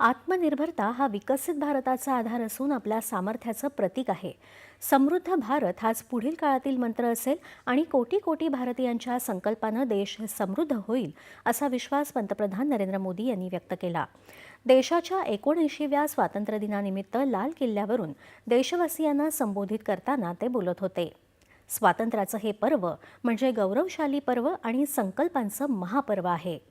आत्मनिर्भरता हा विकसित भारताचा आधार असून आपल्या सामर्थ्याचं प्रतीक आहे. समृद्ध भारत हाच पुढील काळातील मंत्र असेल आणि कोटी कोटी भारतीयांच्या संकल्पानं देश समृद्ध होईल असा विश्वास पंतप्रधान नरेंद्र मोदी यांनी व्यक्त केला. देशाच्या एकोणऐंशीव्या स्वातंत्र्यदिनानिमित्त लाल किल्ल्यावरून देशवासियांना संबोधित करताना ते बोलत होते. स्वातंत्र्याचं हे पर्व म्हणजे गौरवशाली पर्व आणि संकल्पांचं महापर्व आहे.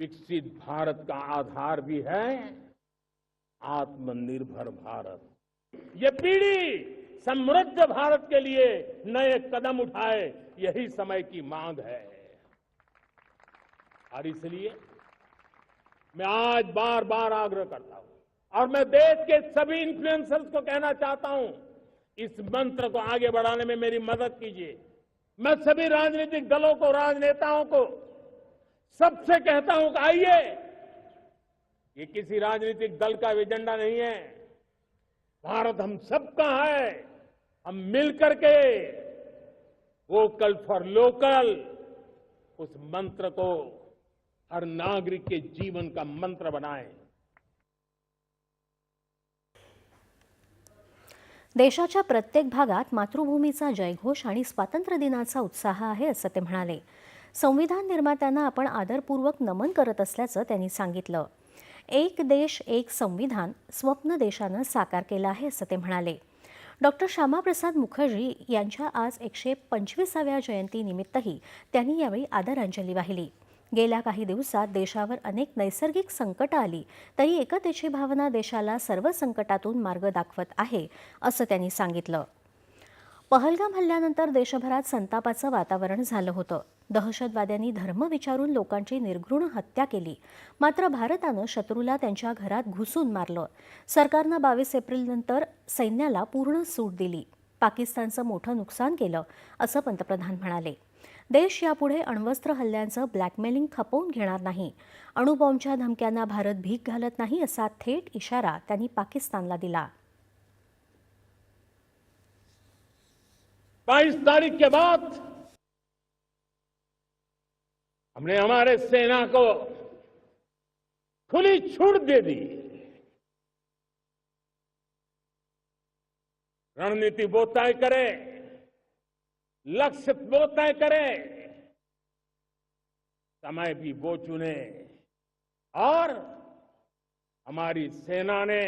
विकसित भारत का आधार भी है आत्मनिर्भर भारत। ये पीढ़ी समृद्ध भारत के लिए नए कदम उठाए, यही समय की मांग है। और इसलिए मैं आज बार बार आग्रह करता हूँ, और मैं देश के सभी इन्फ्लुएंसर्स को कहना चाहता हूँ, इस मंत्र को आगे बढ़ाने में मेरी मदद कीजिए। मैं सभी राजनीतिक दलों को, राजनेताओं को सबसे कहता हूँ कि आइए, ये किसी राजनीतिक दल का एजेंडा नहीं है। भारत हम सबका है। हम मिलकर के वोकल फॉर लोकल, उस मंत्र को हर नागरिक के जीवन का मंत्र बनाएँ। देशाच्या प्रत्येक भागात मातृभूमीचा जयघोष आणि स्वातंत्र्य दिनाचा उत्साह आहे, असं ते म्हणाले. संविधान निर्मात्यांना आपण आदरपूर्वक नमन करत असल्याचं त्यांनी सांगितलं. एक देश एक संविधान स्वप्न देशानं साकार केलं आहे असं ते म्हणाले. डॉक्टर श्यामाप्रसाद मुखर्जी यांच्या आज एकशे पंचवीसाव्या जयंतीनिमित्तही त्यांनी यावेळी आदरांजली वाहिली. गेल्या काही दिवसात देशावर अनेक नैसर्गिक संकटं आली तरी एकतेची भावना देशाला सर्व संकटातून मार्ग दाखवत आहे असं त्यांनी सांगितलं. पहलगाम हल्ल्यानंतर देशभरात संतापाचं वातावरण झालं होतं. दहशतवाद्यांनी धर्म विचारून लोकांची निर्घृण हत्या केली. मात्र भारतानं शत्रूला त्यांच्या घरात घुसून मारलं. सरकारनं बावीस एप्रिलनंतर सैन्याला पूर्ण सूट दिली. पाकिस्तानचं मोठं नुकसान केलं असं पंतप्रधान म्हणाले. देश यापुढे अण्वस्त्र हल्ल्यांचं ब्लॅकमेलिंग खपवून घेणार नाही. अणुबॉम्बच्या धमक्यांना भारत भीक घालत नाही असा थेट इशारा त्यांनी पाकिस्तानला दिला. बाईस तारीख के बाद हमने हमारे सेना को खुली छूट दे दी। रणनीति वो तय करे, लक्ष्य वो तय करे, समय भी वो चुने। और हमारी सेना ने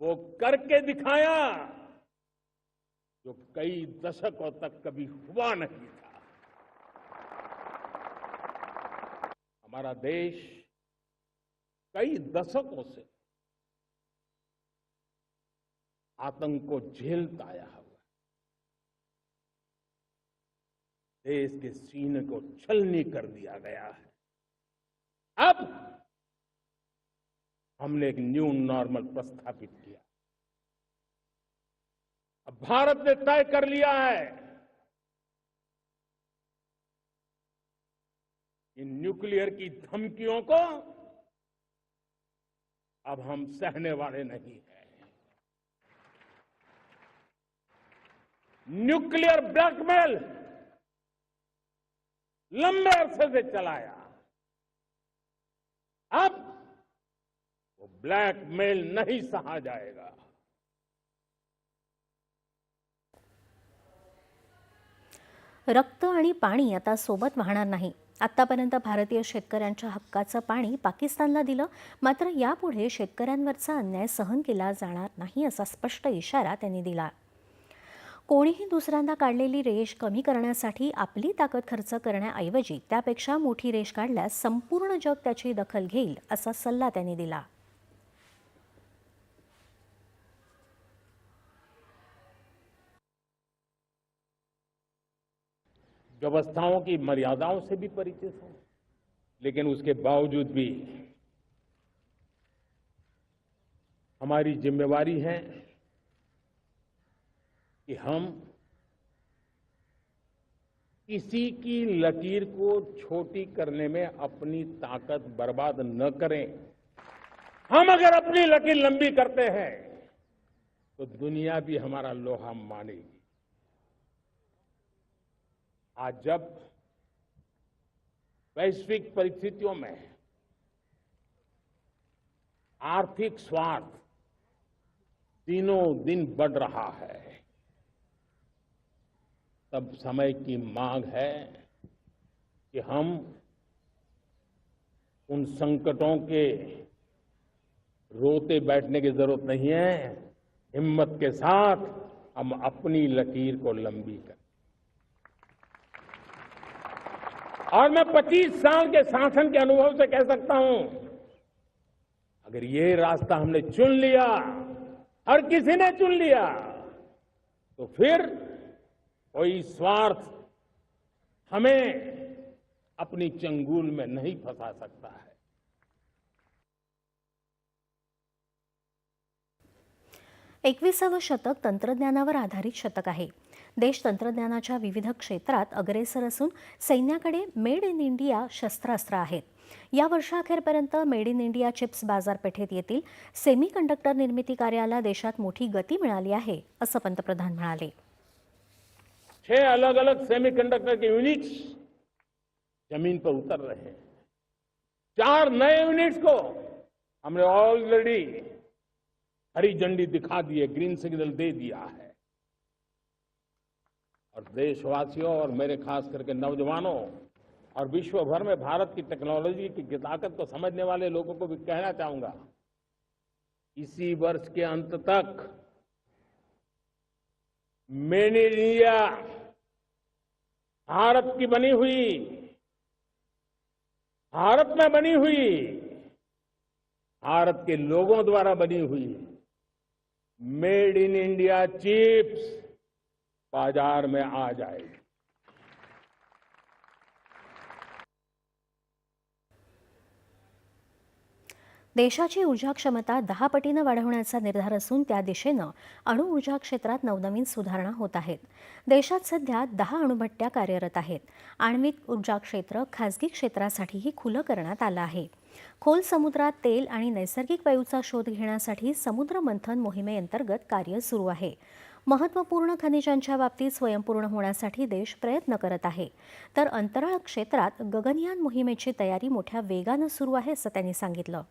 वो करके दिखाया जो कई दशकों तक कभी हुआ नहीं था। हमारा देश कई दशकों से आतंक को झेलता आया हुआ देश के सीने को छलनी कर दिया गया है। अब हमने एक न्यू नॉर्मल प्रस्थापित किया। भारत ने तय कर लिया है इन न्यूक्लियर की धमकियों को अब हम सहने वाले नहीं हैं। न्यूक्लियर ब्लैकमेल लंबे अरसे से चलाया। अब वो ब्लैकमेल नहीं सहा जाएगा। रक्त आणि पाणी आता सोबत वाहणार नाही. आत्तापर्यंत भारतीय शेतकऱ्यांच्या हक्काचं पाणी पाकिस्तानला दिलं मात्र यापुढे शेतकऱ्यांवरचा अन्याय सहन केला जाणार नाही असा स्पष्ट इशारा त्यांनी दिला. कोणीही दुसऱ्यांदा काढलेली रेष कमी करण्यासाठी आपली ताकद खर्च करण्याऐवजी त्यापेक्षा मोठी रेष काढल्यास संपूर्ण जग त्याची दखल घेईल असा सल्ला त्यांनी दिला. व्यवस्थाओं की मर्यादाओं से भी परिचित हूँ, लेकिन उसके बावजूद भी हमारी जिम्मेवारी है कि हम किसी की लकीर को छोटी करने में अपनी ताकत बर्बाद न करें। हम अगर अपनी लकीर लंबी करते हैं तो दुनिया भी हमारा लोहा मानेगी। आज जब वैश्विक परिस्थितियों में आर्थिक स्वार्थ दिनों दिन बढ़ रहा है, तब समय की मांग है कि हम उन संकटों के रोते बैठने की ज़रूरत नहीं है। हिम्मत के साथ हम अपनी लकीर को लंबी करें। और मैं 25 साल के शासन के अनुभव से कह सकता हूँ, अगर ये रास्ता हमने चुन लिया और किसी ने चुन लिया तो फिर कोई स्वार्थ हमें अपनी चंगुल में नहीं फंसा सकता है। एकविसावं शतक तंत्रज्ञानावर आधारित शतक आहे. देश तंत्रज्ञानाच्या विविध क्षेत्रात अग्रेसर असून सैन्याकडे मेड इन इंडिया शस्त्रास्त्र आहेत या वर्षाअखेरपर्यंत मेड इन इंडिया चिप्स बाजारपेठेत येतील. सेमी कंडक्टर निर्मिती कार्याला देशात मोठी गती मिळाली आहे असं पंतप्रधान म्हणाले. छह अलग अलग सेमीकंडक्टर के यूनिट्स जमीन पर उतर रहे हैं. चार नए यूनिट्स को हमने ऑलरेडी हरी झंडी दिखा दी है ग्रीन सिग्नल दे दिया है. और देशवासियों और मेरे खास करके नौजवानों और विश्व भर में भारत की टेक्नोलॉजी की ताकत को समझने वाले लोगों को भी कहना चाहूँगा। इसी वर्ष के अंत तक मेड इन इंडिया भारत की बनी हुई, भारत में बनी हुई, भारत के लोगों द्वारा बनी हुई मेड इन इंडिया चिप्स बाजार में आ जाएगी। देशाची ऊर्जा क्षमता दहा पटीनं वाढवण्याचा निर्धार असून त्या दिशेनं अणुऊर्जा क्षेत्रात नवनवीन सुधारणा होत आहेत. देशात सध्या दहा अणुभट्ट्या कार्यरत आहेत. आण्विक ऊर्जा क्षेत्र खासगी क्षेत्रासाठीही खुलं करण्यात आलं आहे. खोल समुद्रात तेल आणि नैसर्गिक वायूचा शोध घेण्यासाठी समुद्र मंथन मोहिमेअंतर्गत कार्य सुरू आहे. महत्त्वपूर्ण खनिजांच्या बाबतीत स्वयंपूर्ण होण्यासाठी देश प्रयत्न करत आहे. तर अंतराळ क्षेत्रात गगनयान मोहिमेची तयारी मोठ्या वेगानं सुरू आहे असं त्यांनी सांगितलं.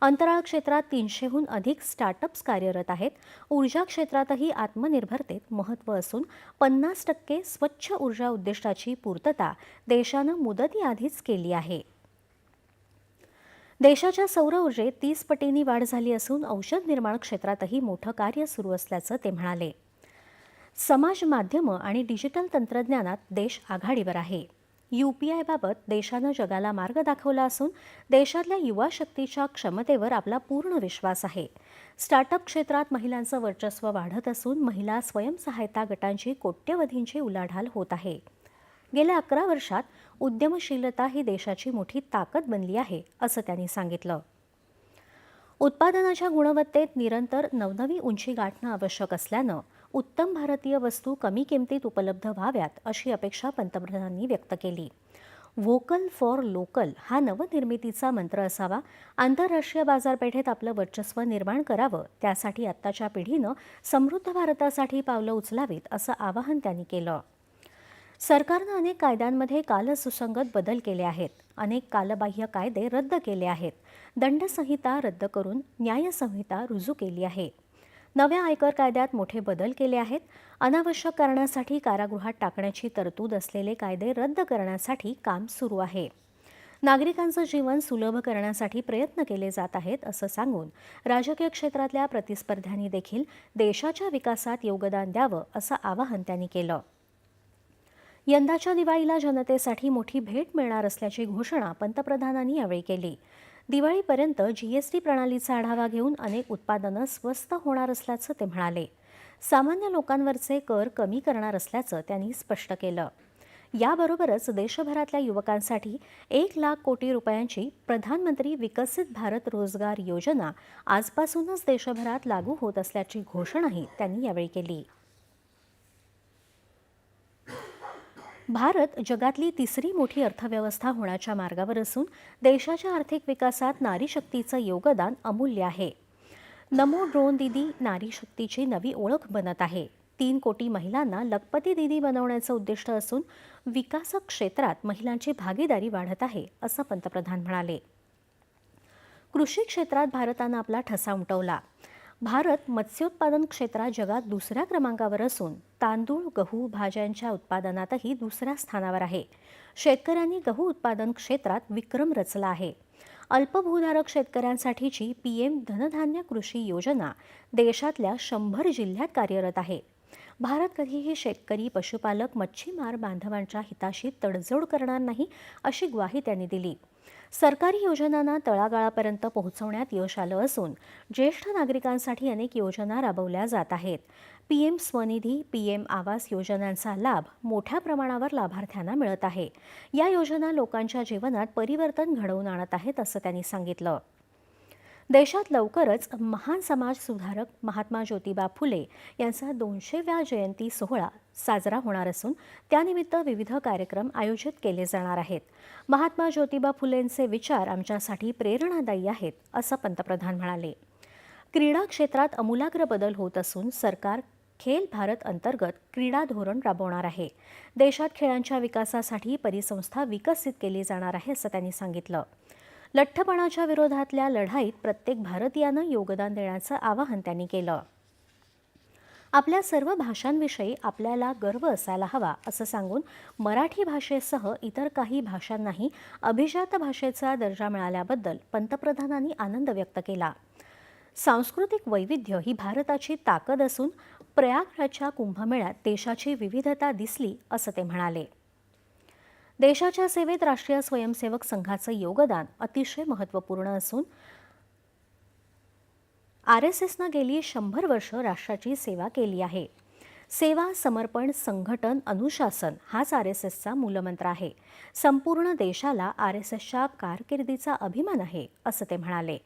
अंतराळ क्षेत्रात तीनशेहून अधिक स्टार्टअप्स कार्यरत आहेत. ऊर्जा क्षेत्रातही आत्मनिर्भरतेत महत्त्व असून पन्नास टक्के स्वच्छ ऊर्जा उद्दिष्टाची पूर्तता देशानं मुदतीआधीच केली आहे. देशाच्या सौर ऊर्जेत तीस पटींनी वाढ झाली असून औषध निर्माण क्षेत्रातही मोठं कार्य सुरू असल्याचं ते म्हणाले. समाज माध्यमं आणि डिजिटल तंत्रज्ञानात देश आघाडीवर आहे. यू पी आयबाबत देशानं जगाला मार्ग दाखवला असून देशातल्या युवा शक्तीच्या क्षमतेवर आपला पूर्ण विश्वास आहे. स्टार्टअप क्षेत्रात महिलांचं वर्चस्व वाढत असून महिला स्वयंसहायता गटांची कोट्यवधींची उलाढाल होत आहे. गेल्या अकरा वर्षात उद्यमशीलता ही देशाची मोठी ताकद बनली आहे असं त्यांनी सांगितलं. उत्पादनाच्या गुणवत्तेत निरंतर नवनवी उंची गाठणं आवश्यक असल्यानं उत्तम भारतीय वस्तू कमी किमतीत उपलब्ध व्हाव्यात अशी अपेक्षा पंतप्रधानांनी व्यक्त केली. व्होकल फॉर लोकल हा नवनिर्मितीचा मंत्र असावा. आंतरराष्ट्रीय बाजारपेठेत आपलं वर्चस्व निर्माण करावं त्यासाठी आत्ताच्या पिढीनं समृद्ध भारतासाठी पावलं उचलावीत असं आवाहन त्यांनी केलं. सरकारनं अनेक कायद्यांमध्ये कालसुसंगत बदल केले आहेत. अनेक कालबाह्य कायदे रद्द केले आहेत. दंडसंहिता रद्द करून न्यायसंहिता रुजू केली आहे. नव्या आयकर कायद्यात मोठे बदल केले आहेत. अनावश्यक कारणासाठी कारागृहात टाकण्याची तरतूद असलेले कायदे रद्द करण्यासाठी काम सुरू आहे. नागरिकांचं जीवन सुलभ करण्यासाठी प्रयत्न केले जात आहेत असं सांगून राजकीय क्षेत्रातल्या प्रतिस्पर्ध्यांनी देखील देशाच्या विकासात योगदान द्यावं असं आवाहन त्यांनी केलं. यंदाच्या दिवाळीला जनतेसाठी मोठी भेट मिळणार असल्याची घोषणा पंतप्रधानांनी यावेळी केली. दिवाळीपर्यंत जीएसटी प्रणालीचा आढावा घेऊन अनेक उत्पादनं स्वस्त होणार असल्याचं ते म्हणाले. सामान्य लोकांवरचे कर कमी करणार असल्याचं त्यांनी स्पष्ट केलं. याबरोबरच देशभरातल्या युवकांसाठी एक लाख कोटी रुपयांची प्रधानमंत्री विकसित भारत रोजगार योजना आजपासूनच देशभरात लागू होत असल्याची घोषणाही त्यांनी यावेळी केली. भारत जगातली तिसरी मोठी अर्थव्यवस्था होण्याच्या मार्गावर असून देशाच्या आर्थिक विकासात नारी शक्तीचं योगदान अमूल्य आहे. नमो ड्रोन दिदी नारी शक्तीची नवी ओळख बनत आहे. तीन कोटी महिलांना लखपती दिदी बनवण्याचं उद्दिष्ट असून विकासक क्षेत्रात महिलांची भागीदारी वाढत आहे असं पंतप्रधान म्हणाले. कृषी क्षेत्रात भारतानं आपला ठसा उमटवला. भारत मत्स्योत्पादन क्षेत्रात जगात दुसऱ्या क्रमांकावर असून तांदूळ गहू भाज्यांच्या उत्पादनातही दुसऱ्या स्थानावर आहे. शेतकऱ्यांनी गहू उत्पादन क्षेत्रात विक्रम रचला आहे. अल्पभूधारक शेतकऱ्यांसाठीची पी एम धनधान्य कृषी योजना देशातल्या शंभर जिल्ह्यात कार्यरत आहे. भारत कधीही शेतकरी पशुपालक मच्छीमार बांधवांच्या हिताशी तडजोड करणार नाही अशी ग्वाही त्यांनी दिली. सरकारी योजनांना तळागाळापर्यंत पोहोचवण्यात यश आलं असून ज्येष्ठ नागरिकांसाठी अनेक योजना राबवल्या जात आहेत. पीएम स्वनिधी पीएम आवास योजनांचा लाभ मोठ्या प्रमाणावर लाभार्थ्यांना मिळत आहे. या योजना लोकांच्या जीवनात परिवर्तन घडवून आणत आहेत असं त्यांनी सांगितलं. देशात लवकरच महान समाज सुधारक महात्मा ज्योतिबा फुले यांचा दोनशेव्या जयंती सोहळा साजरा होणार असून त्यानिमित्त विविध कार्यक्रम आयोजित केले जाणार आहेत. महात्मा ज्योतिबा फुलेंचे विचार आमच्यासाठी प्रेरणादायी आहेत असं पंतप्रधान म्हणाले. क्रीडा क्षेत्रात अमूलाग्र बदल होत असून सरकार खेल भारत अंतर्गत क्रीडा धोरण राबवणार आहे. देशात खेळांच्या विकासासाठी परिसंस्था विकसित केली जाणार आहे असं त्यांनी सांगितलं. लठ्ठपणाच्या विरोधातल्या लढाईत प्रत्येक भारतीयानं योगदान देण्याचं आवाहन त्यांनी केलं. आपल्या सर्व भाषांविषयी आपल्याला गर्व असायला हवा असं सांगून मराठी भाषेसह इतर काही भाषांनाही अभिजात भाषेचा दर्जा मिळाल्याबद्दल पंतप्रधानांनी आनंद व्यक्त केला. सांस्कृतिक वैविध्य ही भारताची ताकद असून प्रयागराजच्या कुंभमेळ्यात देशाची विविधता दिसली असं ते म्हणाले. देशाच्या सेवेत राष्ट्रीय स्वयंसेवक संघाचं योगदान अतिशय महत्त्वपूर्ण असून आर एस एसनं गेली शंभर वर्ष राष्ट्राची सेवा केली आहे. सेवा समर्पण संघटन अनुशासन हाच आर एस एसचा मूलमंत्र आहे. संपूर्ण देशाला आर एस एसच्या कारकिर्दीचा अभिमान आहे असं ते म्हणाले.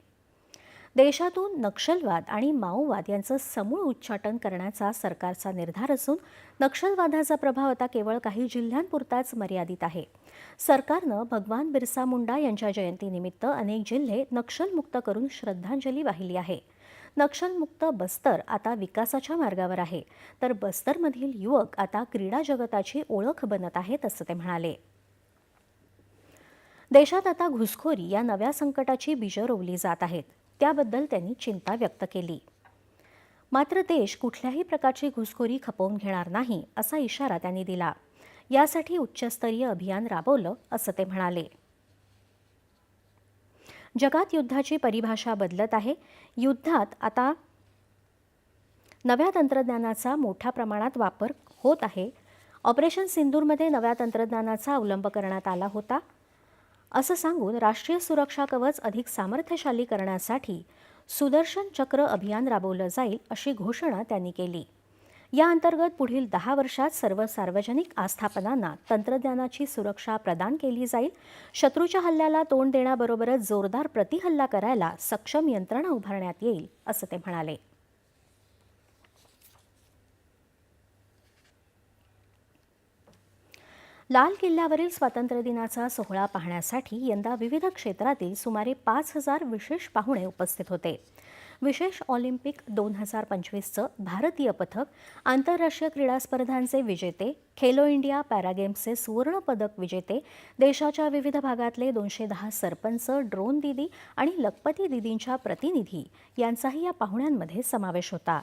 देशातून नक्षलवाद आणि माओवाद यांचं समूळ उच्चाटन करण्याचा सरकारचा निर्धार असून नक्षलवादाचा प्रभाव आता केवळ काही जिल्ह्यांपुरताच मर्यादित आहे. सरकारनं भगवान बिरसा मुंडा यांच्या जयंतीनिमित्त अनेक जिल्हे नक्षलमुक्त करून श्रद्धांजली वाहिली आहे. नक्षलमुक्त बस्तर आता विकासाच्या मार्गावर आहे. तर बस्तरमधील युवक आता क्रीडा जगताची ओळख बनत आहेत असं ते म्हणाले. देशात आता घुसखोरी या नव्या संकटाची बीजं रोवली जात आहेत. त्याबद्दल त्यांनी चिंता व्यक्त केली. मात्र देश कुठल्याही प्रकारची घुसखोरी खपवून घेणार नाही असा इशारा त्यांनी दिला. यासाठी उच्चस्तरीय अभियान राबवलं असं ते म्हणाले. जगात युद्धाची परिभाषा बदलत आहे. युद्धात आता नव्या तंत्रज्ञानाचा मोठ्या प्रमाणात वापर होत आहे. ऑपरेशन सिंदूरमध्ये नव्या तंत्रज्ञानाचा अवलंब करण्यात आला होता. असं सांगून राष्ट्रीय सुरक्षा कवच अधिक सामर्थ्यशाली करण्यासाठी सुदर्शन चक्र अभियान राबवलं जाईल अशी घोषणा त्यांनी केली. या अंतर्गत पुढील दहा वर्षात सर्व सार्वजनिक आस्थापनांना तंत्रज्ञानाची सुरक्षा प्रदान केली जाईल. शत्रूच्या हल्ल्याला तोंड देण्याबरोबरच जोरदार प्रतिहल्ला करायला सक्षम यंत्रणा उभारण्यात येईल असं ते म्हणाले. लाल किल्ल्यावरील स्वातंत्र्यदिनाचा सोहळा पाहण्यासाठी यंदा विविध क्षेत्रातील सुमारे पाच हजार विशेष पाहुणे उपस्थित होते. विशेष ऑलिम्पिक दोन हजार पंचवीसचं भारतीय पथक आंतरराष्ट्रीय क्रीडा स्पर्धांचे विजेते खेलो इंडिया पॅरागेम्सचे सुवर्णपदक विजेते देशाच्या विविध भागातले दोनशे दहा सरपंच ड्रोन दिदी आणि लखपती दिदींच्या प्रतिनिधी यांचाही या पाहुण्यांमध्ये समावेश होता.